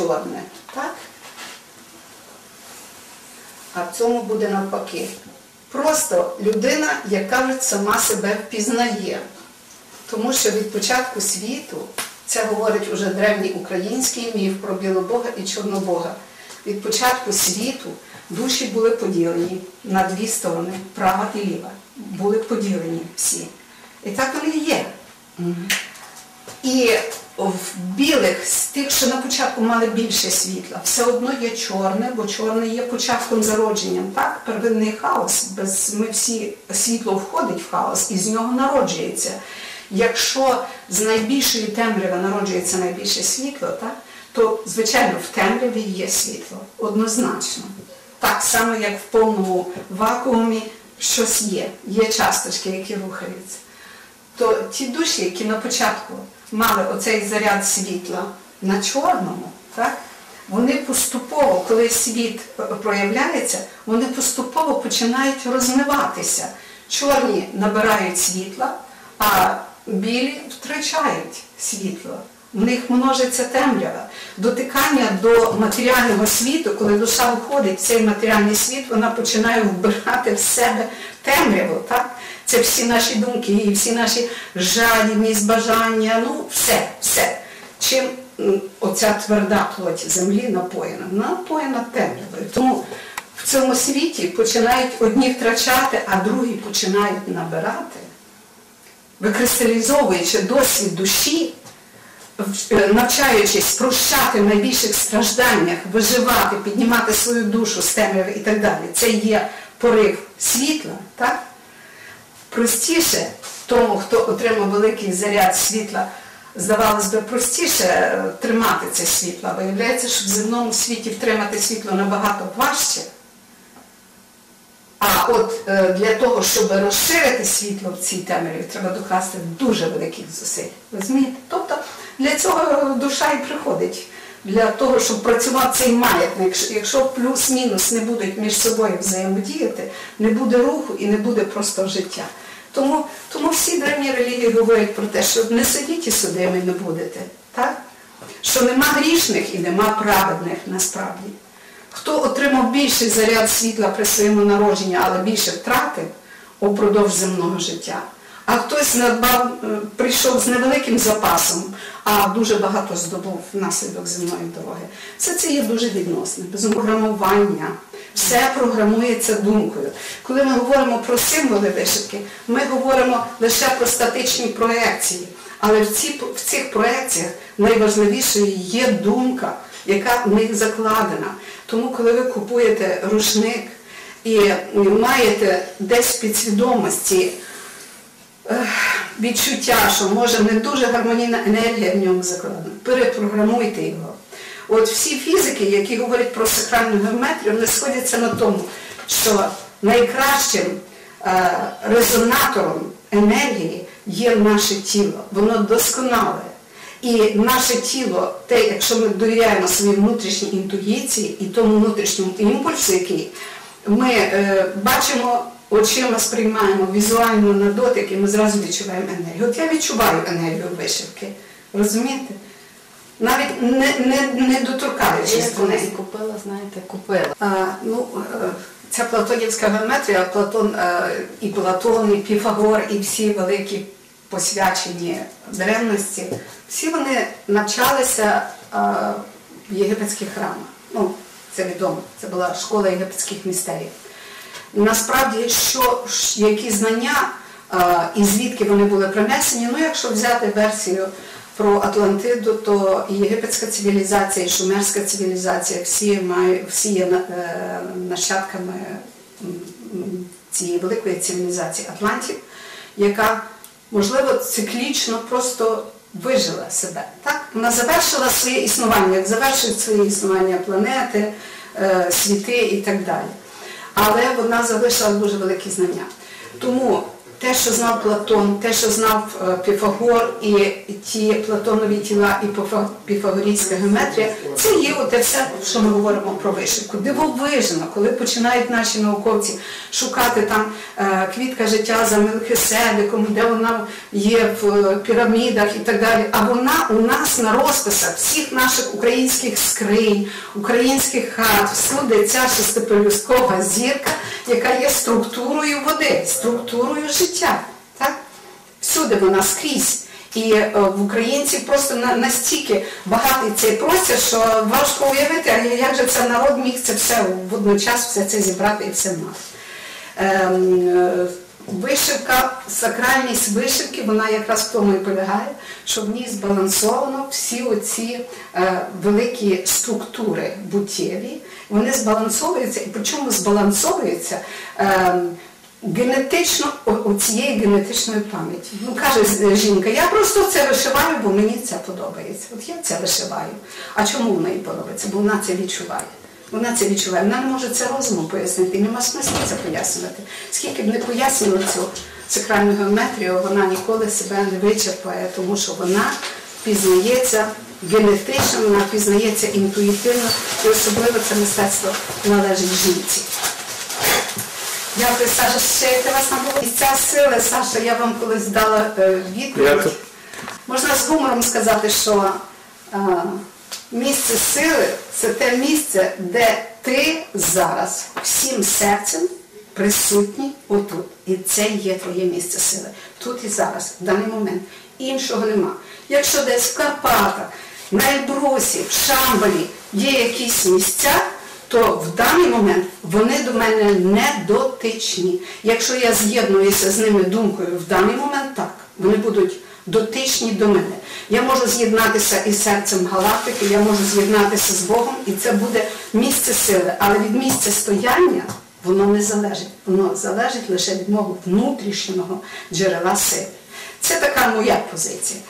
чорне. Так? А в цьому буде навпаки. Просто людина, як кажуть, сама себе впізнає. Тому що від початку світу, це говорить уже древній український міф про білобога і чорнобога. Від початку світу душі були поділені на дві сторони, права і ліва. Були поділені всі. І так вони і є. І в білих, з тих, що на початку мали більше світла, все одно є чорне, бо чорне є початком зародження. Так, первинний хаос. Без ми всі світло входить в хаос і з нього народжується. Якщо з найбільшої темряви народжується найбільше світло, так, то, звичайно, в темряві є світло. Однозначно. Так само, як в повному вакуумі щось є. Є часточки, які рухаються то ті душі, які на початку мали оцей заряд світла на чорному, так, вони поступово, коли світ проявляється, вони поступово починають розмиватися. Чорні набирають світла, а білі втрачають світло. В них множиться темрява. Дотикання до матеріального світу, коли душа входить в цей матеріальний світ, вона починає вбирати в себе темряву. Так? Це всі наші думки, всі наші жадібність, бажання, ну все, все. Чим оця тверда плоть землі напоєна? Напоєна темрявою. Тому в цьому світі починають одні втрачати, а другі починають набирати, викристалізовуючи досвід душі, навчаючись прощати в найбільших стражданнях, виживати, піднімати свою душу з темряви і так далі. Це є порив світла. так? Простіше тому, хто отримав великий заряд світла, здавалось би, простіше тримати це світло. Виявляється, що в земному світі втримати світло набагато важче. А от для того, щоб розширити світло в цій темряві, треба докласти дуже великих зусиль. Розумієте? Тобто для цього душа і приходить. Для того, щоб працював цей маятник, якщо плюс-мінус не будуть між собою взаємодіяти, не буде руху і не буде просто життя. Тому тому всі древні релігії говорять про те, що не сидіть і судими не будете. Так? Що нема грішних і нема праведних насправді. Хто отримав більший заряд світла при своєму народженні, але більше втратив упродовж земного життя. А хтось надбав, прийшов з невеликим запасом, а дуже багато здобув внаслідок земної дороги. Все це є дуже відносне, безпрограмування. Все програмується думкою. Коли ми говоримо про символи вишивки, ми говоримо лише про статичні проекції. Але в, ці, в цих проекціях найважливішою є думка, яка в них закладена. Тому, коли ви купуєте рушник і маєте десь підсвідомості відчуття, що може не дуже гармонійна енергія в ньому закладена, перепрограмуйте його. От всі фізики, які говорять про сакральну геометрію, вони сходяться на тому, що найкращим е, резонатором енергії є наше тіло. Воно досконале. І наше тіло, те, якщо ми довіряємо своїй внутрішній інтуїції і тому внутрішньому імпульсу, який ми е, бачимо очима, сприймаємо візуально на дотик, і ми зразу відчуваємо енергію. От я відчуваю енергію вишивки. Розумієте? Навіть не не, не доторкаючись до неї. купила, знаєте, купила. А, ну, Ця платонівська геометрія, Платон, і Платон, і Піфагор, і всі великі посвячені древності, всі вони навчалися в єгипетських храмах. Ну, Це відомо, це була школа єгипетських містерів. Насправді, що, які знання і звідки вони були принесені, ну, якщо взяти версію про Атлантиду, то і єгипетська цивілізація, і шумерська цивілізація всі мають, всі є нащадками цієї великої цивілізації Атлантів, яка, можливо, циклічно просто вижила себе. Так? Вона завершила своє існування, як завершують своє існування планети, світи і так далі. Але вона залишила дуже великі знання. Тому те, що знав Платон, те, що знав е, Піфагор, і ті Платонові тіла, і піфагорійська геометрія, це є оте все, що ми говоримо про вишивку. Дивовижно, коли починають наші науковці шукати там е, квітка життя за Мелхиседиком, де вона є в пірамідах і так далі. А вона у нас на розписах всіх наших українських скринь, українських хат, всюди ця шестипелюсткова зірка, яка є структурою води, структурою життя. Так? Всюди вона скрізь. І е, в українців просто настільки багатий цей простір, що важко уявити, а як же це народ міг це все водночас все це зібрати і все мати. Ем, е, Вишивка, сакральність вишивки, вона якраз в тому і полягає, що в ній збалансовано всі оці е, великі структури буттєві, вони збалансовуються, і причому збалансовуються е, генетично о- оцієї генетичної пам'яті. Ну, каже жінка, я просто це вишиваю, бо мені це подобається. От я це вишиваю. А чому вона їй подобається? Бо вона це відчуває. Вона це відчуває. Вона не може це розумом пояснити, нема смислу це пояснювати. Скільки б не пояснювала цю сакральну геометрію, вона ніколи себе не вичерпає, тому що вона пізнається генетично, вона пізнається інтуїтивно, і особливо це мистецтво належить жінці. Дякую, Саша. Ще яке вас набуло місця сили, Саша, я вам колись дала е, відповідь. Можна з гумором сказати, що а, місце сили це те місце, де ти зараз всім серцем присутній отут. І це є твоє місце сили. Тут і зараз, в даний момент. Іншого нема. Якщо десь в Карпатах, на Ельбрусі, в Шамбалі є якісь місця, то в даний момент вони до мене не дотичні. Якщо я з'єднуюся з ними думкою в даний момент, так, вони будуть дотичні до мене. Я можу з'єднатися із серцем галактики, я можу з'єднатися з Богом, і це буде місце сили. Але від місця стояння воно не залежить. Воно залежить лише від мого внутрішнього джерела сили. Це така моя позиція.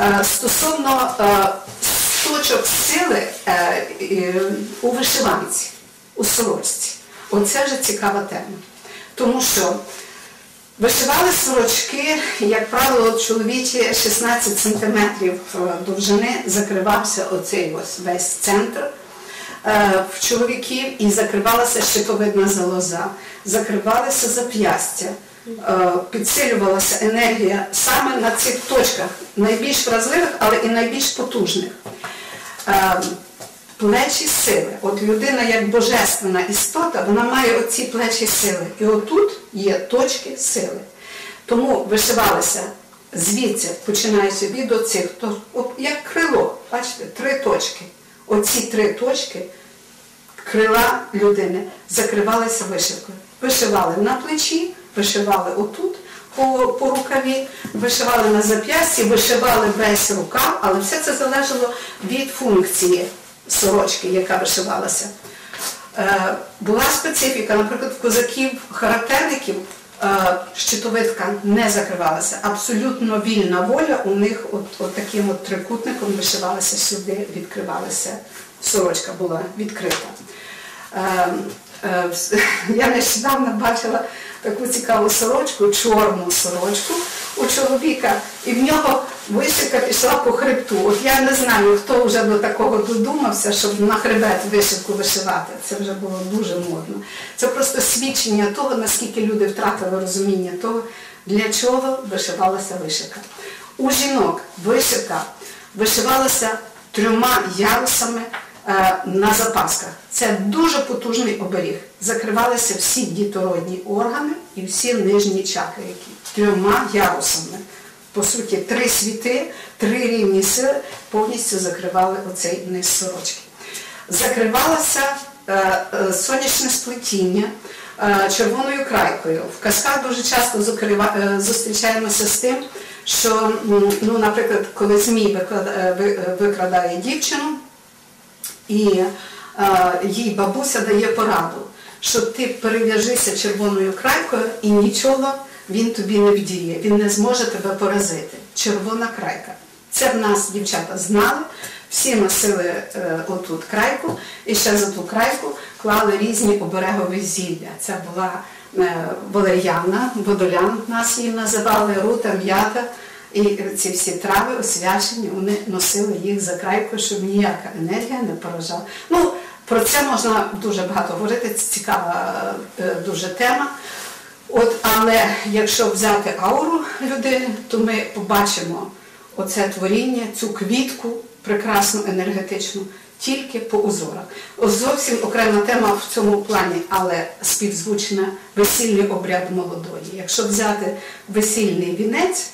Е, Стосовно е, точок сили е, е, у вишиванці, у сорочці. Оце вже цікава тема. Тому що вишивали сорочки, як правило, чоловічі 16 см довжини закривався оцей ось весь центр е, в чоловіків і закривалася щитовидна залоза, закривалися зап'ястя. е, Підсилювалася енергія саме на цих точках, найбільш вразливих, але і найбільш потужних. Е, Плечі сили. От людина як божественна істота, вона має оці плечі сили. І отут є точки сили. Тому вишивалися звідси, починаючи від оцих, то, от як крило, бачите, три точки. Оці три точки крила людини закривалися вишивкою. Вишивали на плечі, вишивали отут по, по рукаві, вишивали на зап'ясті, вишивали весь рукав, але все це залежало від функції сорочки, яка вишивалася. Е, була специфіка, наприклад, в козаків-характерників е, щитовидка не закривалася. Абсолютно вільна воля у них от, от таким от трикутником вишивалася сюди, відкривалася. Сорочка була відкрита. Е, Я нещодавно бачила таку цікаву сорочку, чорну сорочку у чоловіка, і в нього вишивка пішла по хребту. От я не знаю, хто вже до такого додумався, щоб на хребет вишивку вишивати. Це вже було дуже модно. Це просто свідчення того, наскільки люди втратили розуміння того, для чого вишивалася вишивка. У жінок вишивка вишивалася трьома ярусами е, на запасках. Це дуже потужний оберіг. Закривалися всі дітородні органи і всі нижні чакри, трьома ярусами. По суті, три світи, три рівні сили повністю закривали оцей низ сорочки. Закривалося е, е, сонячне сплетіння е, червоною крайкою. В казках дуже часто е, зустрічаємося з тим, що, ну, наприклад, коли Змій е, е, викрадає дівчину, і е, їй бабуся дає пораду, що ти перев'яжися червоною крайкою і нічого він тобі не вдіє, він не зможе тебе поразити. Червона крайка. Це в нас дівчата знали. Всі носили е, отут крайку, і ще за ту крайку клали різні оберегові зілля. Це була е, валер'яна, водолян нас її називали, рута, м'ята. І ці всі трави освячені, вони носили їх за крайкою, щоб ніяка енергія не поражала. Ну, про це можна дуже багато говорити, це цікава е, дуже тема. От, але якщо взяти ауру людини, то ми побачимо оце творіння, цю квітку прекрасну енергетичну, тільки по узорах. Зовсім окрема тема в цьому плані, але співзвучна весільний обряд молодої. Якщо взяти весільний вінець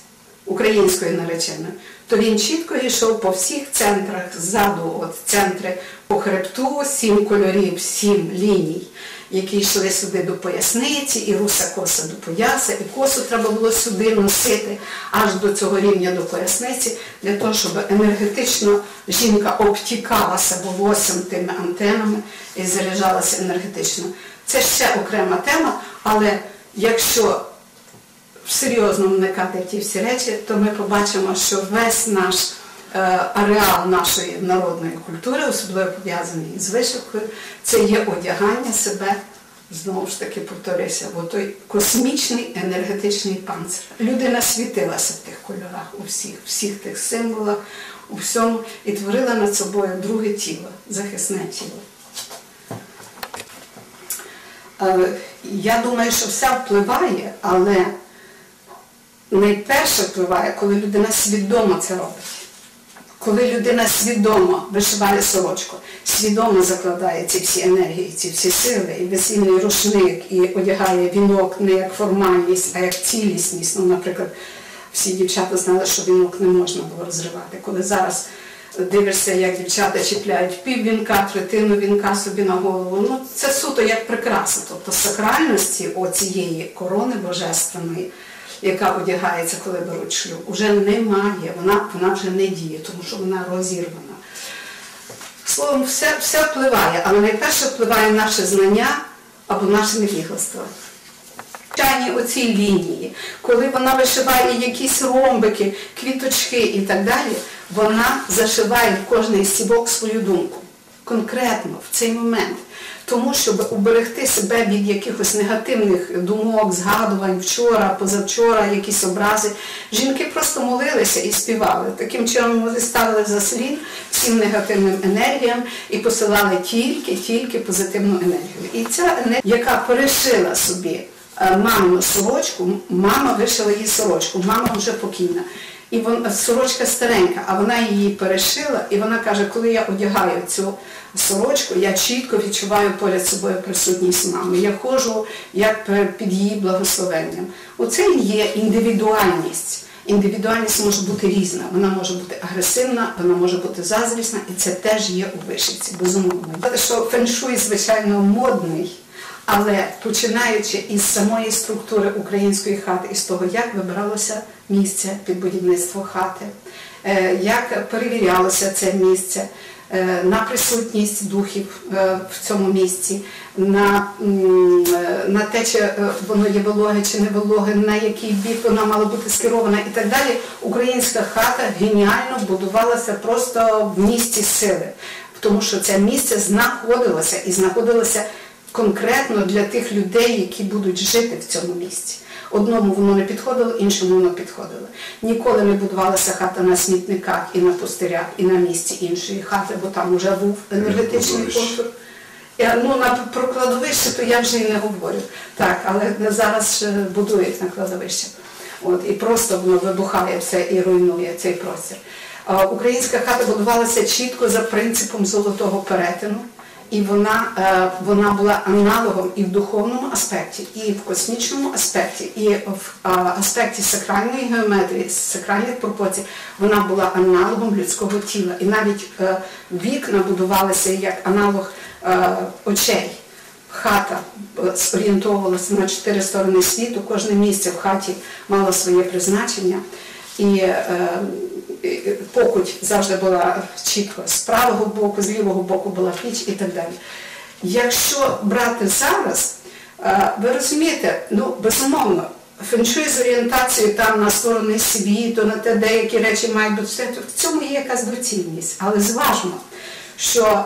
української нареченої, то він чітко йшов по всіх центрах ззаду, от центри по хребту, сім кольорів, сім ліній які йшли сюди до поясниці, і руса коса до пояса, і косу треба було сюди носити аж до цього рівня до поясниці, для того, щоб енергетично жінка обтікалася волоссям тими антенами і заряджалася енергетично. Це ще окрема тема, але якщо серйозно вникати в ті всі речі, то ми побачимо, що весь наш е, ареал нашої народної культури, особливо пов'язаний з вишивкою, це є одягання себе, знову ж таки повторюся, в той космічний енергетичний панцир. Людина світилася в тих кольорах, у всіх, всіх тих символах, у всьому, і творила над собою друге тіло, захисне тіло. Е, Я думаю, що все впливає, але найперше впливає, коли людина свідомо це робить. Коли людина свідомо вишиває сорочку, свідомо закладає ці всі енергії, ці всі сили, і весільний рушник, і одягає вінок не як формальність, а як цілісність. Ну, наприклад, всі дівчата знали, що вінок не можна було розривати. Коли зараз дивишся, як дівчата чіпляють пів вінка, третину вінка собі на голову, ну це суто як прикраса. Тобто сакральності оцієї корони божественної яка одягається, коли беруть шлюб, уже немає, вона вона вже не діє, тому що вона розірвана. Словом, все все впливає, але найперше впливає наше знання або наше невігластво. Чайні оці лінії, коли вона вишиває якісь ромбики, квіточки і так далі, вона зашиває в кожний стібок свою думку. Конкретно в цей момент тому, щоб уберегти себе від якихось негативних думок, згадувань вчора, позавчора, якісь образи. Жінки просто молилися і співали. Таким чином вони ставили за слід всім негативним енергіям і посилали тільки-тільки позитивну енергію. І ця енергія, яка перешила собі е, мамину сорочку, мама вишила її сорочку, мама вже покійна. І вона сорочка старенька, а вона її перешила, і вона каже, коли я одягаю цю сорочку, я чітко відчуваю поряд собою присутність мами. Я ходжу як під її благословенням. Оце і є індивідуальність. Індивідуальність може бути різна, вона може бути агресивна, вона може бути заздрісна, і це теж є у вишивці, безумовно. Що феншуй, звичайно, модний. Але починаючи із самої структури української хати, із того, як вибиралося місце під будівництво хати, е, як перевірялося це місце, е, на присутність духів е, в цьому місці, на на те, чи воно є вологе чи не вологе, на який бік вона мала бути скерована і так далі, українська хата геніально будувалася просто в місці сили, тому що це місце знаходилося і знаходилося конкретно для тих людей, які будуть жити в цьому місці. Одному воно не підходило, іншому воно підходило. Ніколи не будувалася хата на смітниках і на пустирях, і на місці іншої хати, бо там вже був енергетичний контур. Ну, на про кладовище, то я вже і не говорю. Так, але зараз будують на кладовище. От, І просто воно вибухає все і руйнує цей простір. Українська хата будувалася чітко за принципом золотого перетину. І вона е, вона була аналогом і в духовному аспекті, і в космічному аспекті, і в аспекті сакральної геометрії, сакральних пропорцій, вона була аналогом людського тіла. І навіть е, вікна будувалися як аналог е, очей. Хата зорієнтовувалася на чотири сторони світу, кожне місце в хаті мало своє призначення. І покуть завжди була чітко з правого боку, з лівого боку була піч і так далі. Якщо брати зараз, ви розумієте, ну безумовно, феншуй з орієнтацією там на сторони світу, на те, деякі речі мають бути. В цьому є якась доцільність. Але зважмо, що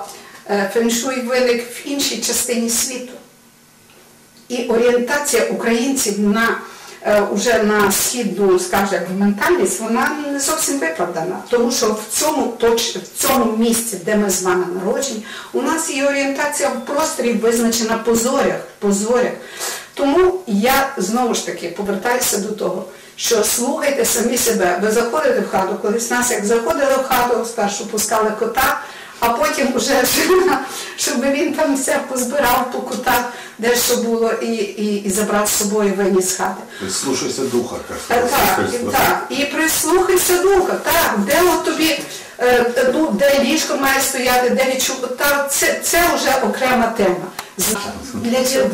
е, феншуй виник в іншій частині світу. І орієнтація українців на е, уже на східну, скажімо, ментальність, вона не зовсім виправдана. Тому що в цьому, точ, в цьому місці, де ми з вами народжені, у нас є орієнтація в просторі визначена по зорях, по зорях. Тому я знову ж таки повертаюся до того, що слухайте самі себе. Ви заходите в хату, колись нас як заходили в хату, спершу пускали кота, а потім вже щоб він там все позбирав по кутах, де що було, і, і, і забрав з собою виніс з хати. Слушайся духа, как Так, так, і, так, і прислухайся духа, так, де от тобі, е, ну, де ліжко має стояти, де відчув, це, це вже окрема тема. Для чого?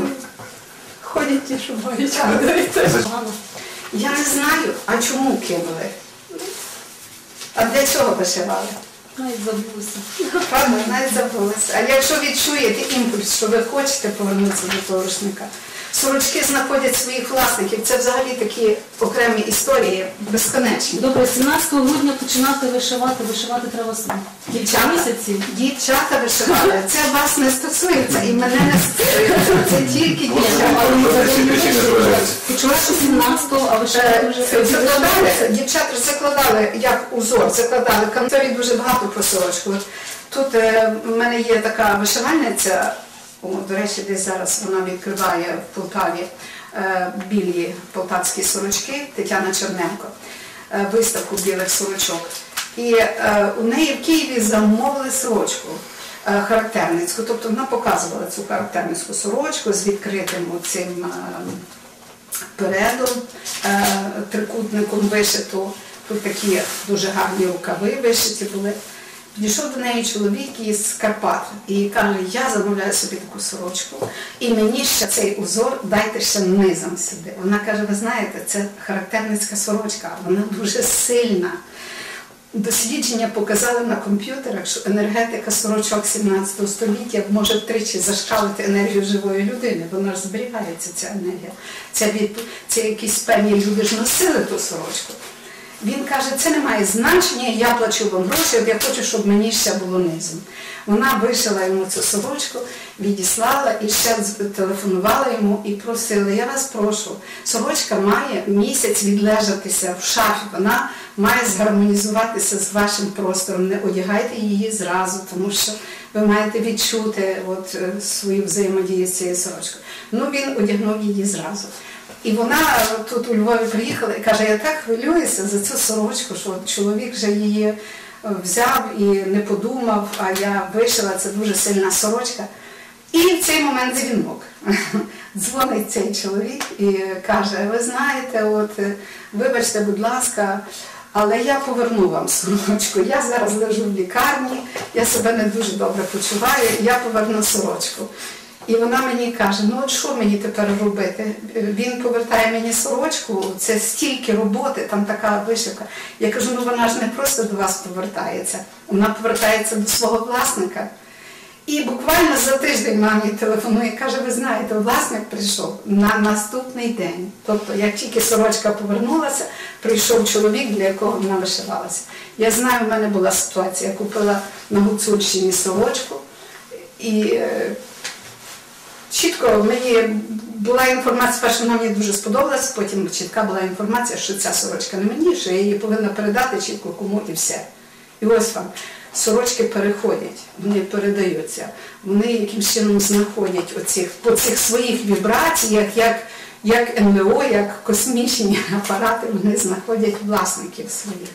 Ходять ті, що мають. Я не знаю, а чому кинули? А для чого вишивали? Навіть забулася. Правда, навіть забулася. А якщо відчуєте імпульс, що ви хочете повернутися до того рушника, сорочки знаходять своїх власників. Це взагалі такі окремі історії безконечні. Добре, 17 грудня починати вишивати, вишивати треба собі. Кілька Дівчата, місяців. дівчата вишивали. Це вас не стосується і мене не стосується. Це тільки дівчата. Почала що 17-го, а вишивати Е, вже Закладали, дівчата закладали як узор, закладали канторі дуже багато сорочку. Тут е, в мене є така вишивальниця, о, до речі, десь зараз вона відкриває в Полтаві е, білі полтавські сорочки Тетяна Черненко, е, виставку білих сорочок. І е, у неї в Києві замовили сорочку е, характерницьку, тобто вона показувала цю характерницьку сорочку з відкритим цим передом, е, трикутником вишиту. Тут такі дуже гарні рукави вишиті були. Підійшов до неї чоловік із Карпат і каже, я замовляю собі таку сорочку, і мені ще цей узор дайте ще низом сюди. Вона каже, ви знаєте, це характерницька сорочка, вона дуже сильна. Дослідження показали на комп'ютерах, що енергетика сорочок 17 століття може втричі зашкалити енергію живої людини. Вона ж зберігається, ця енергія. Це, від, це якісь певні люди ж носили ту сорочку. Він каже, це не має значення, я плачу вам гроші, от я хочу, щоб мені ще було низом. Вона вишила йому цю сорочку, відіслала і ще телефонувала йому і просила, я вас прошу, сорочка має місяць відлежатися в шафі, вона має згармонізуватися з вашим простором, не одягайте її зразу, тому що ви маєте відчути от, е, свою взаємодію з цією сорочкою. Ну він одягнув її зразу. І вона тут у Львові приїхала і каже, я так хвилююся за цю сорочку, що чоловік вже її е, взяв і не подумав, а я вишила, це дуже сильна сорочка. І в цей момент дзвінок. Дзвонить цей чоловік і каже, ви знаєте, от е, вибачте, будь ласка, але я поверну вам сорочку. Я зараз лежу в лікарні, я себе не дуже добре почуваю, я поверну сорочку. І вона мені каже, ну от що мені тепер робити? Він повертає мені сорочку, це стільки роботи, там така вишивка. Я кажу, ну вона ж не просто до вас повертається, вона повертається до свого власника. І буквально за тиждень мамі телефонує каже, ви знаєте, власник прийшов на наступний день. Тобто, як тільки сорочка повернулася, прийшов чоловік, для якого вона вишивалася. Я знаю, в мене була ситуація, я купила на Гуцульщині сорочку і. Чітко мені була інформація, перша мені дуже сподобалась, потім чітка була інформація, що ця сорочка не мені, що я її повинна передати чітко кому і все. І ось вам. Сорочки переходять, вони передаються, вони якимсь чином знаходять оцих, по цих своїх вібраціях, як, як НЛО, як космічні апарати, вони знаходять власників своїх.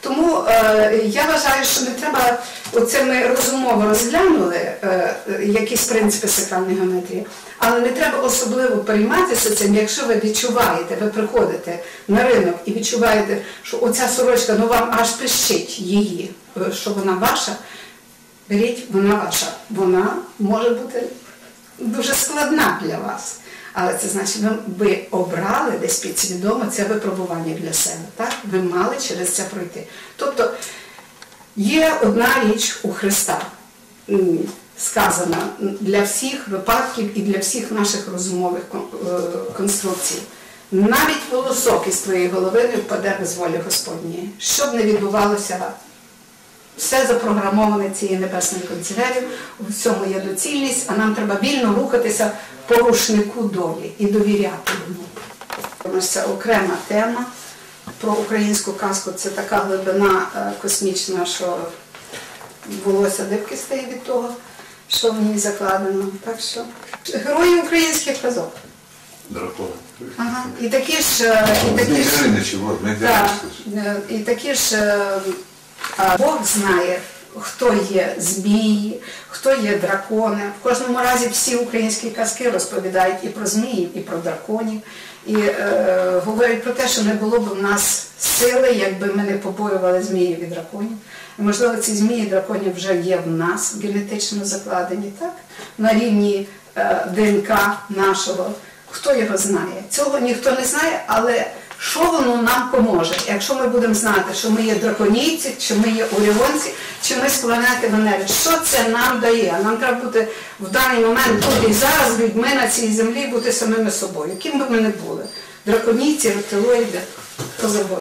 Тому е, я вважаю, що не треба, оце ми розумово розглянули е, якісь принципи сакральної геометрії, але не треба особливо перейматися цим, якщо ви відчуваєте, ви приходите на ринок і відчуваєте, що оця сорочка, ну вам аж пищить її, е, що вона ваша, беріть, вона ваша. Вона може бути дуже складна для вас. Але це значить, ви, обрали десь підсвідомо це випробування для себе. Так? Ви мали через це пройти. Тобто є одна річ у Христа, сказана для всіх випадків і для всіх наших розумових е, конструкцій. навіть волосок із твоєї голови не впаде без волі Господньої. Що б не відбувалося, все запрограмоване цією небесною канцелярією, у всьому є доцільність, а нам треба вільно рухатися по рушнику долі і довіряти йому. Це окрема тема про українську казку. Це така глибина е, космічна, що волосся дибки стає від того, що в ній закладено. Так що герої українських казок. Дракон. Ага. І такі ж, е, і такі ж і такі Бог знає, хто є змії, хто є дракони. В кожному разі всі українські казки розповідають і про зміїв, і про драконів. І е, говорять про те, що не було б в нас сили, якби ми не побоювали зміїв і драконів. Можливо, ці змії і драконів вже є в нас генетично закладені, так? На рівні е, ДНК нашого. Хто його знає? Цього ніхто не знає, але що воно нам поможе? Якщо ми будемо знати, що ми є драконійці, чи ми є оріонці, чи ми з планети Венери, що це нам дає? Нам треба бути в даний момент тут і зараз людьми на цій землі бути самими собою, яким би ми не були. Драконійці, рептилоїди, завгодно.